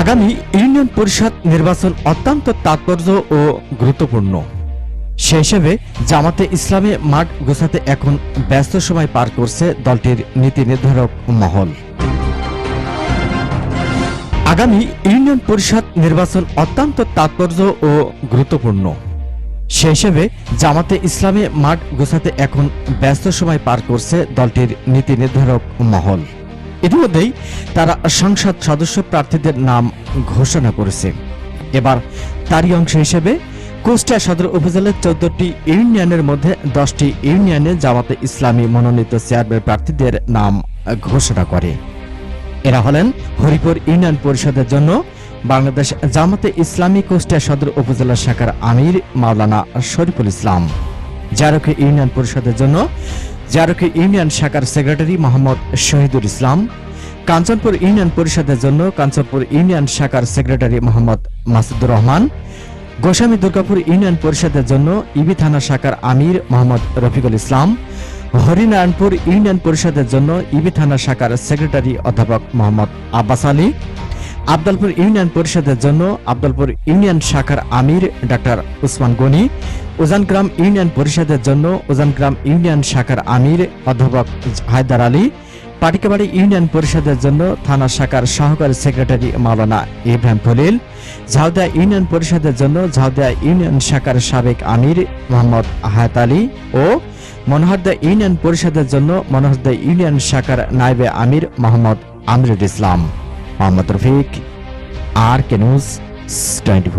আগামী ইউনিয়ন পরিষদ নির্বাচন অত্যন্ত তাৎপর্য ও গুরুত্বপূর্ণ। সে হিসেবে জামাতে ইসলামে মাঠ গোছাতে এখন ব্যস্ত সময় পার করছে দলটির নীতি নির্ধারক মহল। আগামী ইউনিয়ন পরিষদ নির্বাচন অত্যন্ত তাৎপর্য ও গুরুত্বপূর্ণ। সে হিসেবে জামাতে ইসলামে মাঠ গোছাতে এখন ব্যস্ত সময় পার করছে দলটির নীতি নির্ধারক মহল। ইতিমধ্যেই তারা সংসদ সদস্য প্রার্থীদের নাম ঘোষণা করেছে। এবার তারই অংশ হিসেবে কুষ্টিয়া সদর উপজেলার চোদ্দটি ইউনিয়নের মধ্যে দশটি ইউনিয়নে জামাতে ইসলামী মনোনীত চেয়ারম্যান প্রার্থীদের নাম ঘোষণা করে। এরা হলেন হরিপুর ইউনিয়ন পরিষদের জন্য বাংলাদেশ জামাতে ইসলামী কুষ্টিয়া সদর উপজেলা শাখার আমির মাওলানা শরীফুল ইসলাম। জারকে ইউনিয়ন পরিষদের জন্য জারকে ইউনিয়ন শাখার সেক্রেটারি মোহাম্মদ শহীদুল ইসলাম, কাঞ্চনপুর ইউনিয়ন পরিষদের জন্য কাঞ্চনপুর ইউনিয়ন শাখার সেক্রেটারি মোহাম্মদ মাসুদুর রহমান, গোস্বামী দুর্গাপুর ইউনিয়ন পরিষদের জন্য ইবি থানা শাখার আমির মোহাম্মদ রফিকুল ইসলাম, হরিনারায়ণপুর ইউনিয়ন পরিষদের জন্য ইবি থানা শাখার সেক্রেটারি অধ্যাপক মোহাম্মদ আব্বাস আলী, আবদালপুর ইউনিয়ন পরিষদের জন্য আবদালপুর ইউনিয়ন শাখার আমির ডাক্তার উসমান গনি উজানগ্রাম ইউনিয়ন পরিষদের জন্য উজানগ্রাম ইউনিয়ন শাখার আমির অধ্যাপক হায়দার আলী, পাটিকাবাড়ি ইউনিয়ন পরিষদের জন্য থানা শাখার সহকারী সেক্রেটারি মাওলানা ইব্রাহিম খলিল, ঝাউদিয়া ইউনিয়ন পরিষদের জন্য ঝাউদিয়া ইউনিয়ন শাখার সাবেক আমির মোহাম্মদ হায়াত আলী ও মনোহরদা ইউনিয়ন পরিষদের জন্য মনোহরদা ইউনিয়ন শাখার নাইবে আমির Mohammad Amirul Islam. Mohammad Rafiq, R K news twenty